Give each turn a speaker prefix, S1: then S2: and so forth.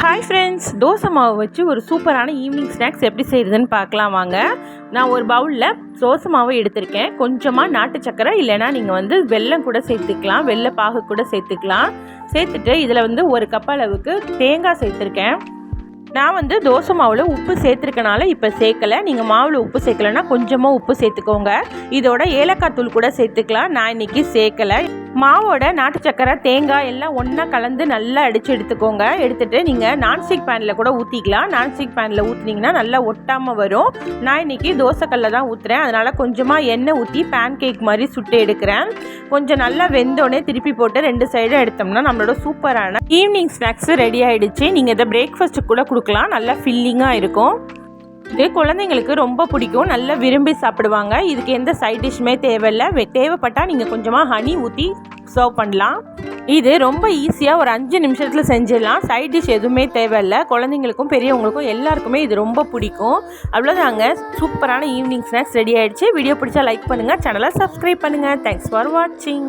S1: Hi friends dosa மாவு வச்சு ஒரு சூப்பரான ஈவினிங் ஸ்நாக்ஸ் எப்படி செய்கிறதுன்னு பார்க்கலாம் வாங்க. நான் ஒரு பவுலில் தோசை மாவு எடுத்திருக்கேன். கொஞ்சமாக நாட்டு சக்கரை இல்லைன்னா நீங்கள் வந்து வெல்லம் கூட சேர்த்துக்கலாம் வெள்ளை பாகு கூட சேர்த்துக்கலாம். சேர்த்துட்டு இதில் வந்து ஒரு கப் அளவுக்கு தேங்காய் சேர்த்துருக்கேன். நான் வந்து தோசை மாவில் உப்பு சேர்த்துருக்கனால இப்போ சேர்க்கலை. நீங்கள் மாவில் உப்பு சேர்க்கலைன்னா கொஞ்சமாக உப்பு சேர்த்துக்கோங்க. இதோட ஏலக்காய் தூள் கூட சேர்த்துக்கலாம். நான் இன்றைக்கி சேர்க்கலை. மாவோட நாட்டு சக்கரை தேங்காய் எல்லாம் ஒன்றா கலந்து நல்லா அடித்து எடுத்துக்கோங்க. எடுத்துகிட்டு நீங்கள் நான்ஸ்டிக் பேனில் கூட ஊற்றிக்கலாம் நான்ஸ்டிக் பேனில் ஊற்றினீங்கன்னா நல்லா ஒட்டாமல் வரும். நான் இன்றைக்கி தோசைக்கல்ல தான் ஊற்றுறேன் அதனால் கொஞ்சமாக எண்ணெய் ஊற்றி பேன் கேக் மாதிரி சுட்டு எடுக்கிறேன். கொஞ்சம் நல்லா வெந்தோடனே திருப்பி போட்டு ரெண்டு சைடும் எடுத்தோம்னா நம்மளோட சூப்பரான ஈவினிங் ஸ்நாக்ஸ் ரெடி ஆகிடுச்சு நீங்கள் இதை பிரேக்ஃபாஸ்ட்டு கூட கொடுக்கலாம். நல்லா ஃபில்லிங்காக இருக்கும். இது குழந்தைங்களுக்கு ரொம்ப பிடிக்கும். நல்லா விரும்பி சாப்பிடுவாங்க. இதுக்கு எந்த சைட் டிஷ்ஷுமே தேவையில்லை. தேவைப்பட்டால் நீங்கள் கொஞ்சமாக ஹனி ஊற்றி சர்வ் பண்ணலாம். இது ரொம்ப ஈஸியாக ஒரு அஞ்சு நிமிஷத்தில் செஞ்சிடலாம். சைட் டிஷ் எதுவுமே தேவையில்லை. குழந்தைங்களுக்கும் பெரியவங்களுக்கும் எல்லாருக்குமே இது ரொம்ப பிடிக்கும். அவ்வளோதாங்க சூப்பரான ஈவினிங் ஸ்நாக்ஸ் ரெடி ஆகிடுச்சு வீடியோ பிடிச்சா லைக் பண்ணுங்கள் சேனலை சப்ஸ்கிரைப் பண்ணுங்கள் தேங்க்ஸ் ஃபார் வாட்சிங்